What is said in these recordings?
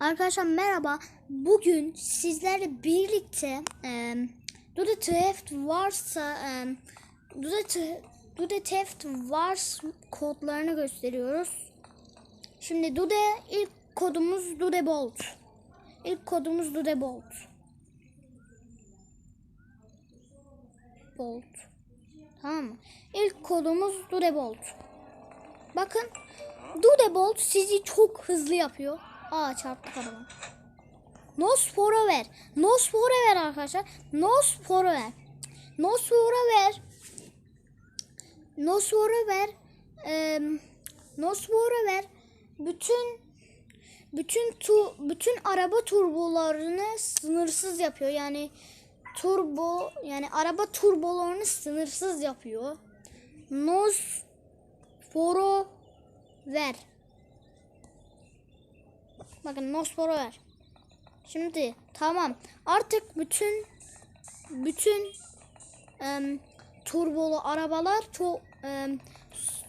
Arkadaşlar merhaba. Bugün sizlerle birlikte e, Dude Theft varsa e, Dude, Te- Dude Theft Wars kodlarını gösteriyoruz. Şimdi Dude ilk kodumuz Dude Bolt. İlk kodumuz Dude Bolt. Bolt. Tamam mı? İlk kodumuz Dude Bolt. Bakın Dudebolt sizi çok hızlı yapıyor. Aa çarptık adamı. Nos forever. Nos forever arkadaşlar. Nos forever. Nos forever. Nos forever. Eee Nos forever. Bütün bütün tu, bütün araba turbolarını sınırsız yapıyor. Yani turbo yani araba turbolarını sınırsız yapıyor. Nos Foro ver. Bakın Nosporu ver. Şimdi tamam. Artık bütün bütün em, turbolu arabalar çok em,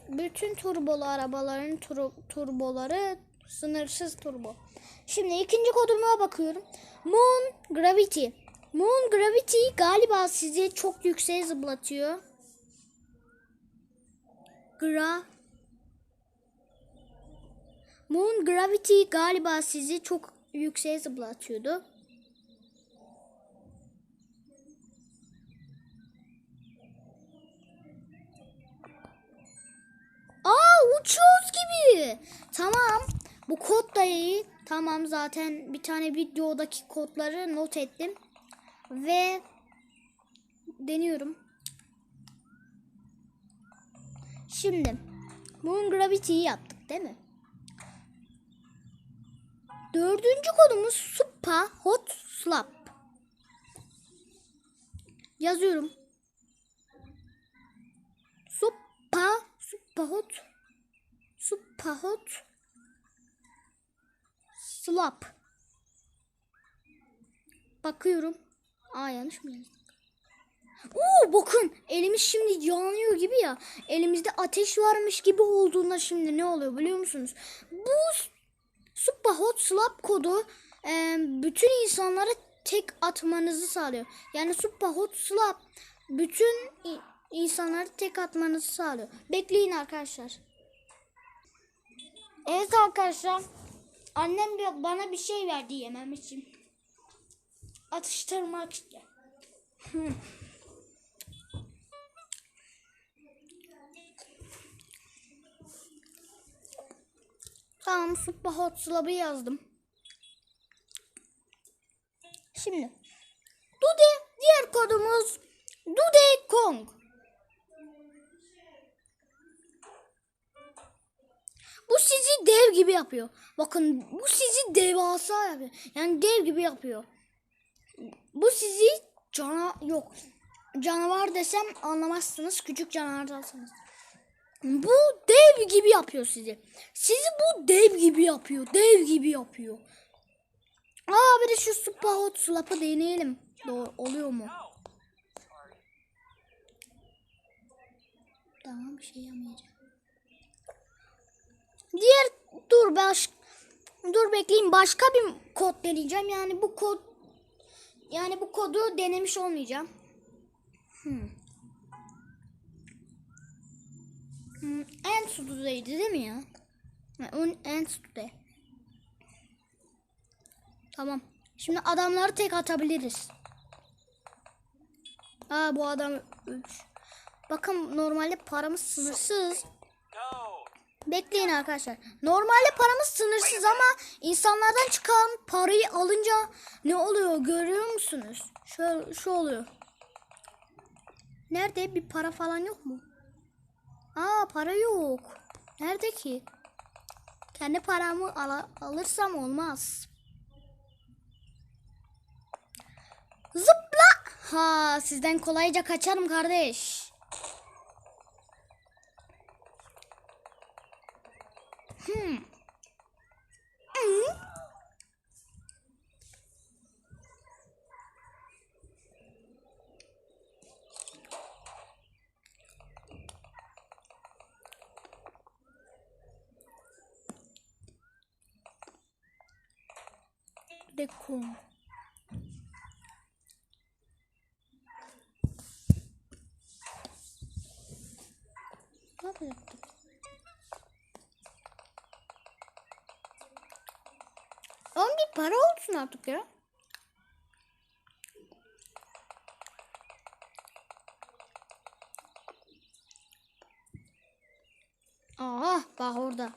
bütün turbolu arabaların tur, turboları sınırsız turbo. Şimdi ikinci koduma bakıyorum. Moon Gravity. Moon Gravity galiba sizi çok yükseğe zıplatıyor. Gra Moon Gravity galiba sizi çok yükseğe zıplatıyordu. Aa uçuyoruz gibi. Tamam. Bu kod da iyi. Tamam zaten bir tane videodaki kodları not ettim. Ve deniyorum. Şimdi Moon Gravity'yi yaptık değil mi? Dördüncü kodumuz Supa Hot Slap. Yazıyorum. Supa Supa Hot Supa Hot Slap. Bakıyorum. Aa yanlış mı yazdım? Oo bakın elimiz şimdi yanıyor gibi ya. Elimizde ateş varmış gibi olduğunda şimdi ne oluyor biliyor musunuz? Bu Super Hot Slap kodu e, bütün insanlara tek atmanızı sağlıyor. Yani Super Hot Slap bütün insanları tek atmanızı sağlıyor. Bekleyin arkadaşlar. Evet arkadaşlar. Annem bir- bana bir şey verdi yemem için. Atıştırmak için. Tamam Super Hot Slab'ı yazdım. Şimdi Dude diğer kodumuz Dude Kong. Bu sizi dev gibi yapıyor. Bakın bu sizi devasa yapıyor. Yani dev gibi yapıyor. Bu sizi cana yok. Canavar desem anlamazsınız. Küçük canavardansınız. Bu dev gibi yapıyor sizi. Sizi bu dev gibi yapıyor. Dev gibi yapıyor. Aa bir de şu super hot slap'ı deneyelim. Doğru oluyor mu? Tamam bir şey yamayacağım. Diğer dur baş dur bekleyin başka bir kod deneyeceğim. Yani bu kod yani bu kodu denemiş olmayacağım. Hmm. Hmm, en sududaydı değil mi ya? Onun en sududa. Tamam. Şimdi adamları tek atabiliriz. Aa bu adam ölmüş. Bakın normalde paramız sınırsız. Bekleyin arkadaşlar. Normalde paramız sınırsız ama insanlardan çıkan parayı alınca ne oluyor görüyor musunuz? Şöyle şu oluyor. Nerede bir para falan yok mu? Aa para yok. Nerede ki? Kendi paramı ala- alırsam olmaz. Zıpla. Ha sizden kolayca kaçarım kardeş. Hmm. Dekon. Ne yapacaktık? Oğlum bir para olsun artık ya. Aa bak orada.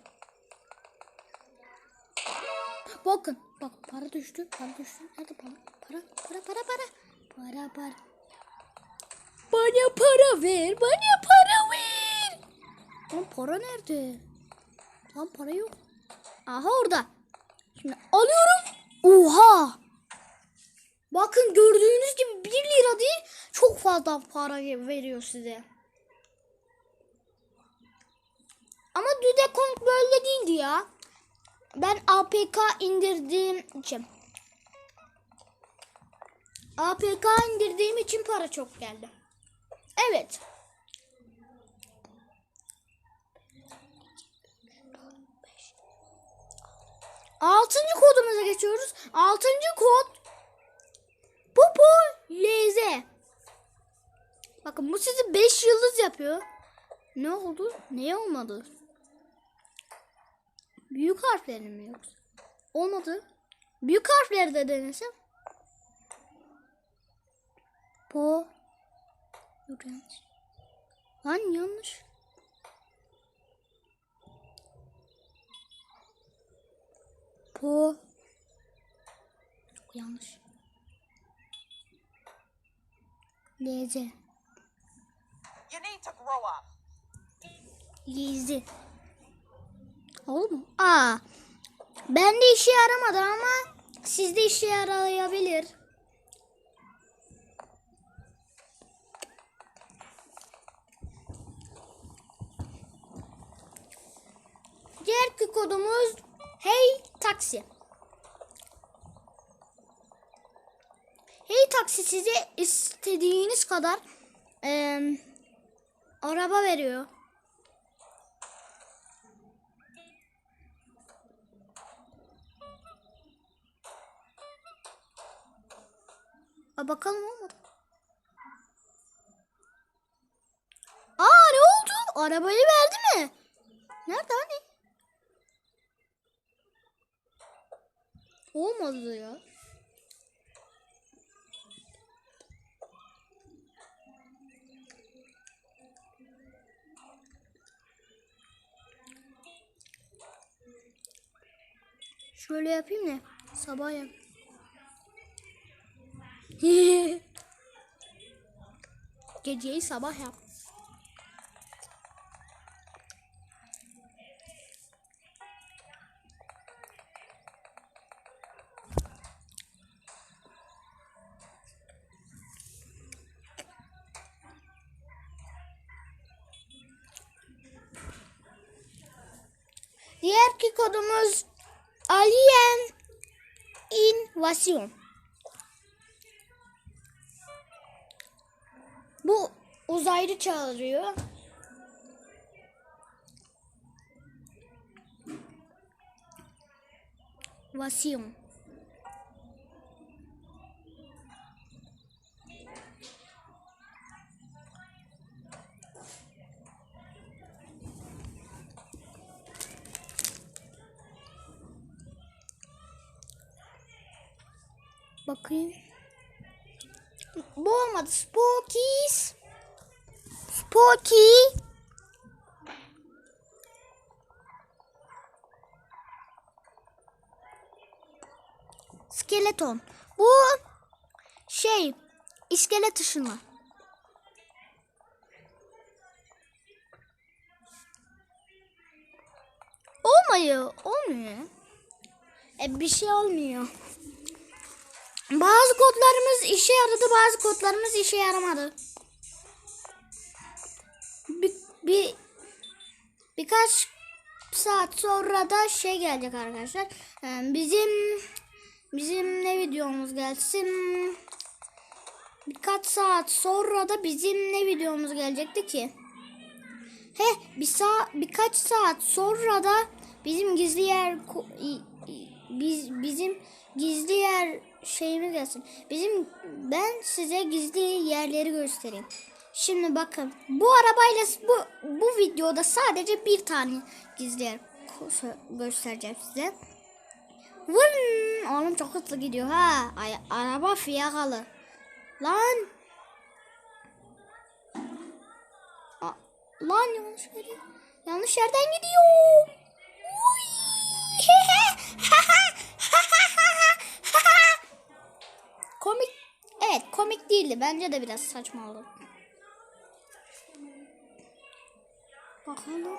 Bakın bak para düştü para düştü. Nerede para? Para para para para. Para para. Bana para ver bana para ver. Lan para nerede? Lan para yok. Aha orada. Şimdi alıyorum. Oha. Bakın gördüğünüz gibi 1 lira değil çok fazla para veriyor size. Ama Dudekong böyle değildi ya. Ben APK indirdiğim için. APK indirdiğim için para çok geldi. Evet. Altıncı kodumuza geçiyoruz. Altıncı kod Popo LZ. Bakın bu sizi 5 yıldız yapıyor. Ne oldu? Ne olmadı? Büyük harflerini mi yoksa? Olmadı. Büyük harfleri de denesem. Po. Yok yanlış. Lan yanlış. Po. Yok yanlış. Leze. You need to grow up. Leze. Oldu mu? Aa. Ben de işe yaramadı ama sizde işe yarayabilir. Diğer kodumuz Hey Taksi. Hey Taksi size istediğiniz kadar eee, araba veriyor. A bakalım olmadı. Aa ne oldu? Arabayı verdi mi? Nerede hani? Olmadı ya. Şöyle yapayım da sabah yap. Geceyi sabah yap. Diğer ki kodumuz Alien Invasyon. Uzaylı çağırıyor. Vasiyum. Bakayım. Bu olmadı. Spookies. Spooky. Skeleton. Bu şey iskelet ışını. Olmuyor. Olmuyor. E, bir şey olmuyor. Bazı kodlarımız işe yaradı, bazı kodlarımız işe yaramadı. Bir, bir birkaç saat sonra da şey gelecek arkadaşlar. Ee, Bizim bizim ne videomuz gelsin? Birkaç saat sonra da bizim ne videomuz gelecekti ki? He, bir saat birkaç saat sonra da bizim gizli yer biz bizim gizli yer şeyimiz gelsin. Bizim ben size gizli yerleri göstereyim. Şimdi bakın bu arabayla bu bu videoda sadece bir tane gizli yer göstereceğim size. Vın! Oğlum çok hızlı gidiyor ha. Ay, araba fiyakalı. Lan. A- lan yanlış yere. Yanlış yerden gidiyor. Komik. Evet komik değildi. Bence de biraz saçma oldu. Bakalım.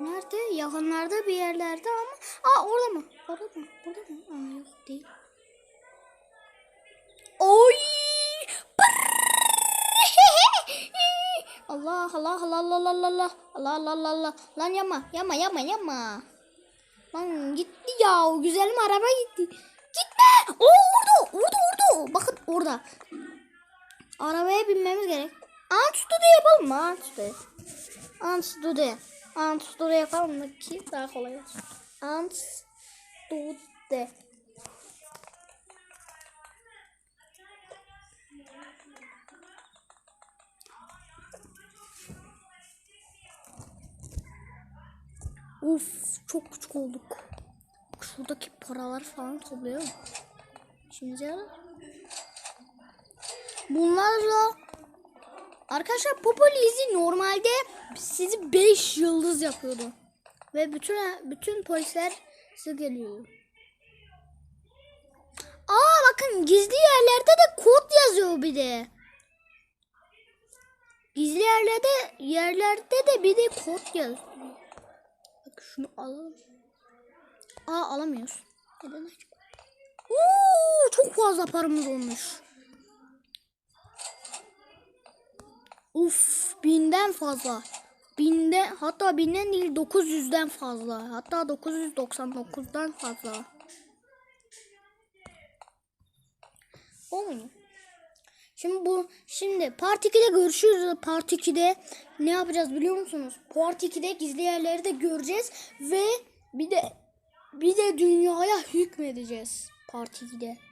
Nerede? Yakınlarda bir yerlerde ama. Aa orada mı? Orada mı? Orada mı? Aa yok değil. Oy! Allah Allah Allah Allah Allah Allah Allah Allah Allah Allah lan yama yama yama yama lan gitti ya o güzelim araba gitti gitme o orada orada orada bakın orada arabaya binmemiz gerek Antutu'da yapalım mı Antutu'da Antutu'da Antutu'da yapalım mı ki daha kolay olsun Antutu'da Uf çok küçük olduk. Şuradaki paralar falan toplayalım. Şimdi yarar. Bunlarla arkadaşlar Popoliz'i normalde sizi 5 yıldız yapıyordu. Ve bütün bütün polisler size geliyor. Aa bakın gizli yerlerde de kod yazıyor bir de. Gizli yerlerde yerlerde de bir de kod yazıyor. Bak şunu alalım. Aa alamıyoruz. Neden? Oo, çok fazla paramız olmuş. Uf binden fazla. Binde hatta binden değil 900'den fazla. Hatta 999'dan fazla. Olmuyor. Şimdi bu şimdi Part 2'de görüşürüz. Part 2'de ne yapacağız biliyor musunuz? Part 2'de gizli yerleri de göreceğiz ve bir de bir de dünyaya hükmedeceğiz Part 2'de.